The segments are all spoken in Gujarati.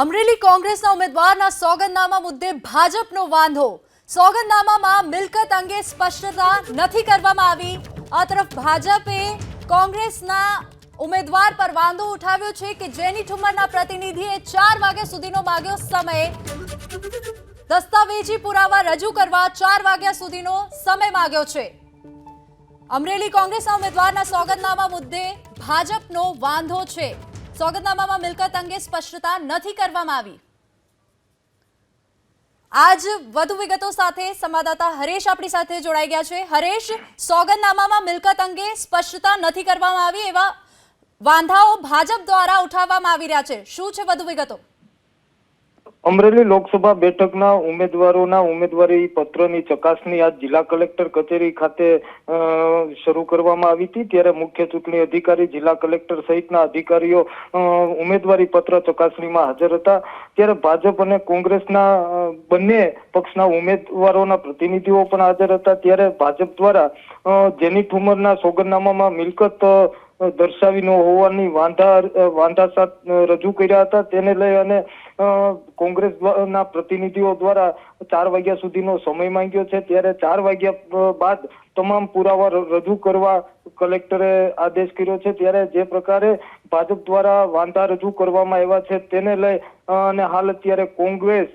અમરેલી કોંગ્રેસના ઉમેદવારના સોગંદનામા મુદ્દે ભાજપનો વાંધો. સોગંદનામામાં મિલકત અંગે સ્પષ્ટતા નથી કરવામાં આવી. આ તરફ ભાજપે કોંગ્રેસના ઉમેદવાર પર વાંધો ઉઠાવ્યો છે કે જેની ઠુમરના પ્રતિનિધિએ ચાર વાગ્યા સુધીનો માગ્યો સમય. દસ્તાવેજી પુરાવા રજૂ કરવા ચાર વાગ્યા સુધીનો સમય માગ્યો છે. અમરેલી કોંગ્રેસના ઉમેદવારના સોગંદનામા મુદ્દે ભાજપનો વાંધો છે. સોગંદનામામાં મિલકત અંગે સ્પષ્ટતા નથી કરવામાં આવી. આજ વધુ વિગતો સાથે સંવાદદાતા હરેશ આપણી સાથે જોડાઈ ગયા છે. હરેશ, સોગંદનામામાં મિલકત અંગે સ્પષ્ટતા નથી કરવામાં આવી એવા વાંધાઓ ભાજપ દ્વારા ઉઠાવવામાં આવી રહ્યા છે. શું છે વધુ વિગતો? અમરેલી લોકસભા બેઠકના ઉમેદવારોના ઉમેદવારી પત્રની ચકાસણી આજ જિલ્લા કલેક્ટર કચેરી ખાતે શરૂ કરવામાં આવી હતી. ત્યારે મુખ્ય ચૂંટણી અધિકારી, જિલ્લા કલેક્ટર સહિતના અધિકારીઓ ઉમેદવારી પત્ર ચકાસણીમાં હાજર હતા. ત્યારે ભાજપ અને કોંગ્રેસના બંને પક્ષના ઉમેદવારોના પ્રતિનિધિઓ પણ હાજર હતા. ત્યારે ભાજપ દ્વારા જેની ઠુમરના સોગંદનામામાં મિલકત દર્શાવી ન હોવાની વાંધા વાંધા રજૂ કર્યા હતા. તેને લઈ અને કોંગ્રેસ ના પ્રતિનિધિઓ દ્વારા ચાર વાગ્યા સુધીનો સમય માંગ્યો છે. ત્યારે ચાર વાગ્યા બાદ તમામ પુરાવા રજૂ કરવા કલેક્ટરે આદેશ કર્યો છે. ત્યારે જે પ્રકારે ભાજપ દ્વારા વાંધા રજૂ કરવામાં આવ્યા છે તેને લઈ અને હાલ અત્યારે કોંગ્રેસ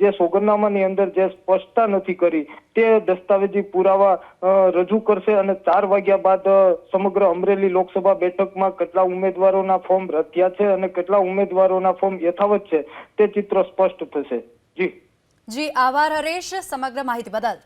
જે સોગંદનામાની અંદર જે સ્પષ્ટતા નથી કરી, તે દસ્તાવેજી પુરાવા રજૂ કરશે અને ચાર વાગ્યા બાદ સમગ્ર અમરેલી લોકસભા બેઠકમાં કેટલા ઉમેદવારોના ફોર્મ રચ્યા છે અને કેટલા ઉમેદવારોના ફોર્મ યથાવત છે તે ચિત્ર સ્પષ્ટ થશે. જી. જી, આભાર હરેશ. સમગ્ર માહિતી બદલ.